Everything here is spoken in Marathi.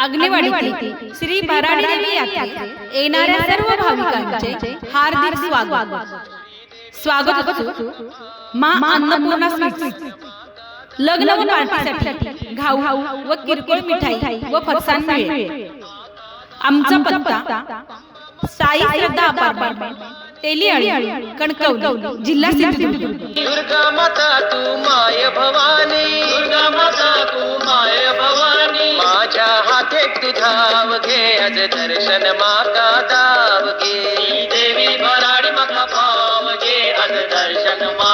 अग्निवाडी श्री भराडी देवी यात्रेत येणाऱ्या सर्व भाविकांचे हार्दिक स्वागत. स्वागत. असो मा अन्नपूर्णा स्वीट्स. लग्न व पार्टीसाठी घाऊ व किरकोळ मिठाई व फरसाण मिळेल. आमचा पत्ता साई श्रद्धा अपार्टमेंट. तेलियाळी कणकवली जिल्हा सिंधुदुर्ग. कुठे तू धाव घे आज दर्शन माता दाव घे देवी बराडी मका पाव घे आज दर्शन मा